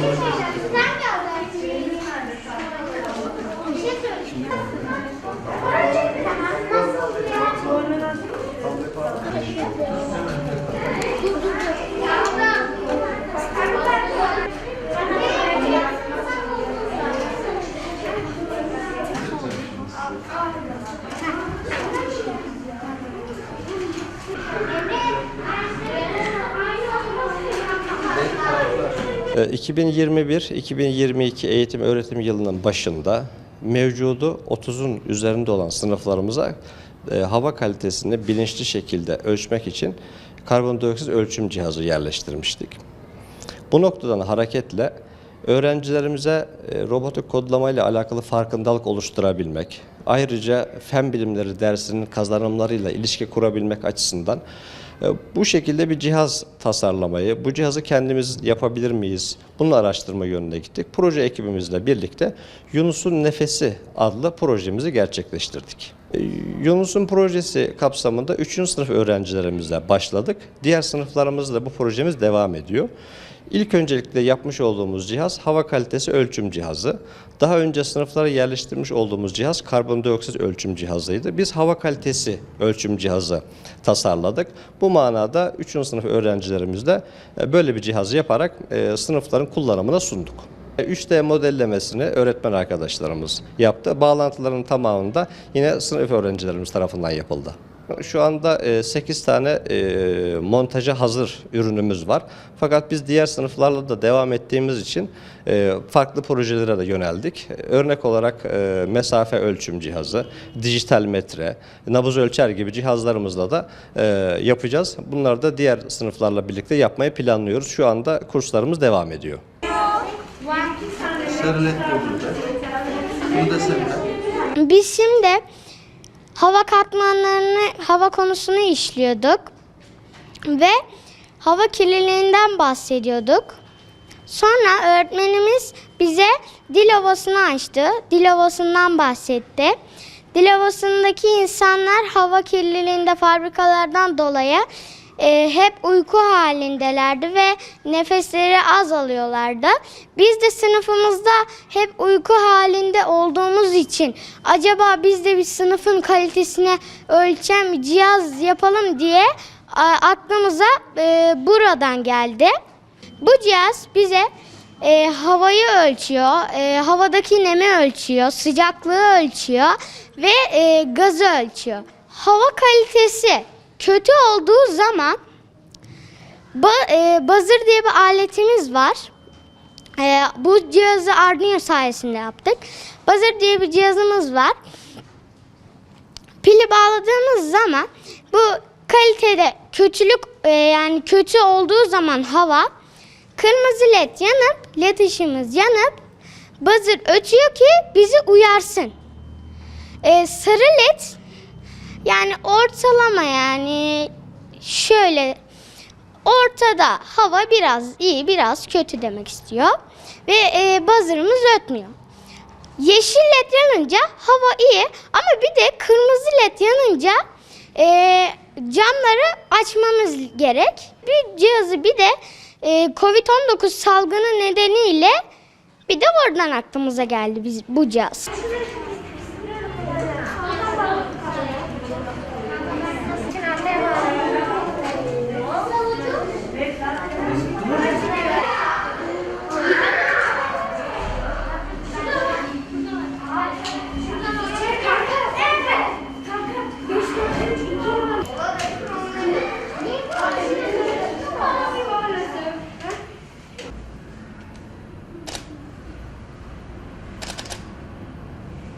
谢先生2021-2022 eğitim öğretim yılının başında mevcudu 30'un üzerinde olan sınıflarımıza e, hava kalitesini bilinçli şekilde ölçmek için karbondioksit ölçüm cihazı yerleştirmiştik. Bu noktadan hareketle öğrencilerimize e, robotik kodlama ile alakalı farkındalık oluşturabilmek, ayrıca fen bilimleri dersinin kazanımlarıyla ilişki kurabilmek açısından bu şekilde bir cihaz tasarlamayı, bu cihazı kendimiz yapabilir miyiz? Bunu araştırma yönüne gittik. Proje ekibimizle birlikte Yunus'un Nefesi adlı projemizi gerçekleştirdik. E, Yunus'un projesi kapsamında 3. sınıf öğrencilerimizle başladık. Diğer sınıflarımızla bu projemiz devam ediyor. İlk öncelikle yapmış olduğumuz cihaz hava kalitesi ölçüm cihazı. Daha önce sınıflara yerleştirmiş olduğumuz cihaz karbondioksit ölçüm cihazıydı. Biz hava kalitesi ölçüm cihazı tasarladık. Bu manada 3. sınıf öğrencilerimizle e, böyle bir cihazı yaparak e, sınıfların kullanımına sunduk. 3D modellemesini öğretmen arkadaşlarımız yaptı. Bağlantıların tamamında yine sınıf öğrencilerimiz tarafından yapıldı. Şu anda 8 tane e, montaja hazır ürünümüz var. Fakat biz diğer sınıflarla da devam ettiğimiz için e, farklı projelere de yöneldik. Örnek olarak e, mesafe ölçüm cihazı, dijital metre, nabız ölçer gibi cihazlarımızla da yapacağız. Bunları da diğer sınıflarla birlikte yapmayı planlıyoruz. Şu anda kurslarımız devam ediyor. Biz şimdi hava katmanlarını, hava konusunu işliyorduk. Ve hava kirliliğinden bahsediyorduk. Sonra öğretmenimiz bize dil havasını açtı. Dil havasından bahsetti. Dil havasındaki insanlar hava kirliliğinde fabrikalardan dolayı e, hep uyku halindelerdi ve nefesleri az alıyorlardı. Biz de sınıfımızda hep uyku halinde olduğumuz için acaba biz de bir sınıfın kalitesine ölçen cihaz yapalım diye aklımıza e, buradan geldi. Bu cihaz bize e, havayı ölçüyor, e, havadaki nemi ölçüyor, sıcaklığı ölçüyor ve e, gazı ölçüyor. Hava kalitesi kötü olduğu zaman ba- e, buzzer diye bir aletimiz var. E, bu cihazı Arduino sayesinde yaptık. Buzzer diye bir cihazımız var. Pili bağladığımız zaman bu kalitede kötülük e, yani kötü olduğu zaman hava kırmızı led yanıp led ışığımız yanıp buzzer ötüyor ki bizi uyarsın. E, sarı led yani ortalama yani şöyle ortada hava biraz iyi biraz kötü demek istiyor. Ve e, buzzer'ımız ötmüyor. Yeşil led yanınca hava iyi ama bir de kırmızı led yanınca e, camları açmamız gerek. Bir cihazı bir de e, Covid-19 salgını nedeniyle bir de oradan aklımıza geldi biz bu cihaz.